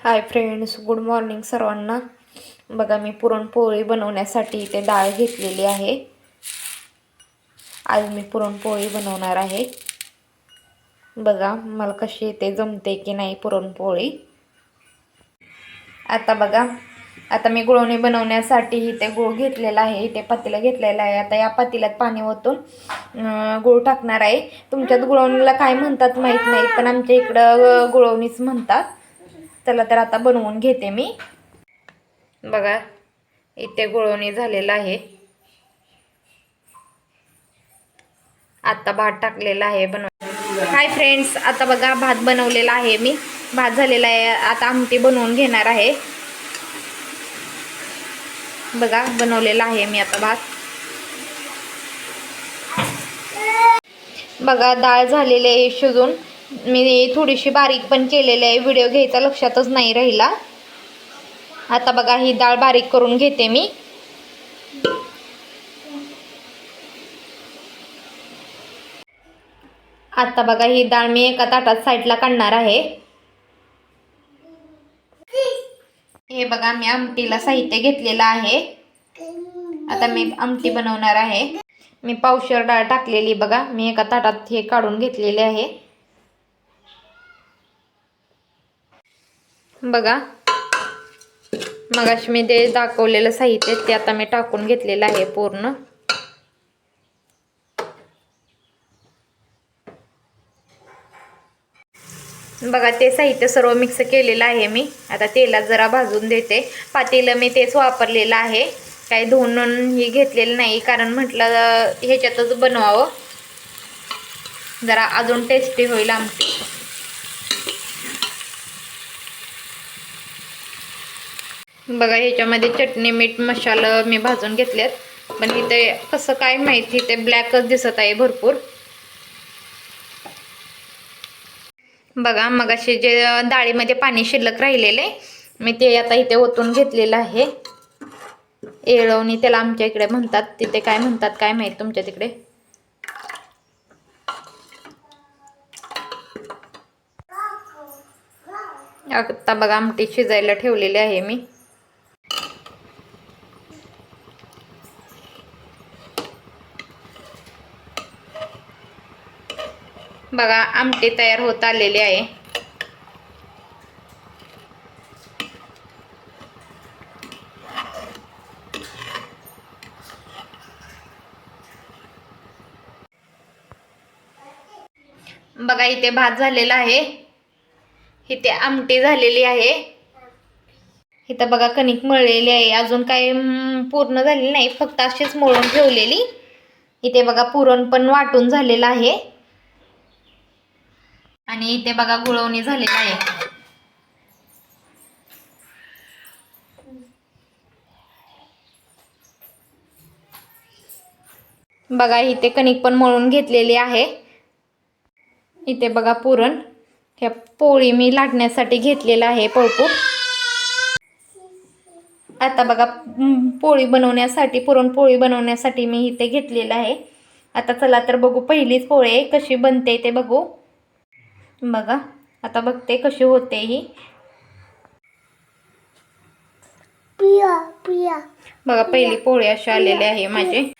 Hi friends good morning सर्वांना. बघा मी पुरणपोळी बनवण्यासाठी इथे डाळ घेतलेली आहे. आज मी पुरणपोळी बनवणार आहे. बघा मला कशी येते जमते की नाही पुरणपोळी. आता बघा आता मी गुळवणी बनवण्यासाठी इथे गुळ घेतलेला आहे इथे पातीला घेतलेलं आहे. आता या पातीलात पाणी ओतून गुळ टाकणार आहे. तुमच्यात गुळवणीला काय म्हणतात माहीत नाही पण आमच्या इकडं गुळवणीच म्हणतात. चला तर आता बनवून घेते मी. बघा इथे गुळवणी झालेला आहे. आता भात टाकलेला आहे बनव हाय फ्रेंड्स आता बघा भात बनवलेला आहे मी. भात झालेला आहे आता आमटी बनवून घेणार आहे. बघा बनवलेला आहे मी आता भात. बघा डाळ झालेली आहे शिजून. मी थोडीशी बारीक पण केलेली आहे. व्हिडिओ घ्यायचा लक्षातच नाही राहिला. आता बघा ही डाळ बारीक करून घेते मी. आता बघा ही डाळ मी एका ताटात साईडला काढणार आहे. हे बघा मी आमटीला साहित्य घेतलेलं आहे. आता मी आमटी बनवणार आहे. मी पावशर डाळ टाकलेली बघा. मी एका ताटात हे काढून घेतलेले आहे. बघा. मगाशी मी ते दाखवलेलं साहित्य ते आता मी टाकून घेतलेलं आहे पूर्ण. बघा ते साहित्य सर्व मिक्स केलेलं आहे मी. आता तेलात जरा भाजून देते. पातेलं मी तेच वापरलेलं आहे. काही धुवून ही घेतलेलं नाही कारण म्हटलं ह्याच्यातच बनवावं. जरा अजून टेस्टी होईल आमटी. बघा ह्याच्यामध्ये चटणी मीठ मसाला मी भाजून घेतलेत. पण इथे कसं काय माहिती ते ब्लॅकच दिसत आहे भरपूर. बघा मग असे जे डाळीमध्ये पाणी शिल्लक राहिलेले मी ते आता इथे ओतून घेतलेलं आहे. येळवणी त्याला आमच्या इकडे म्हणतात. तिथे काय म्हणतात काय माहीत तुमच्या तिकडे? आता बघा आमटी शिजायला ठेवलेली आहे मी. बघा आमटे तयार होत आलेले आहे. बघा इथे भात झालेला आहे. इथे आमटी झालेली आहे. इथं बघा कणिक मळलेली आहे. अजून काय पूर्ण झालेली नाही फक्त अशीच मळून ठेवलेली. इथे बघा पुरण पण वाटून झालेलं आहे. आणि इथे बघा गुळवणी झालेलं आहे. बघा इथे कणिक पण मळून घेतलेली आहे. इथे बघा पुरण. ह्या पोळी मी लाटण्यासाठी घेतलेला आहे पोळपूट. आता बघा पोळी बनवण्यासाठी पुरणपोळी बनवण्यासाठी मी इथे घेतलेलं आहे. आता चला तर बघू पहिलीच पोळी कशी बनते ते बघू. बघा आता बघते कशी होते ही. पिया पिया. बघा पहिली पोळी अशी आलेली आहे माझी.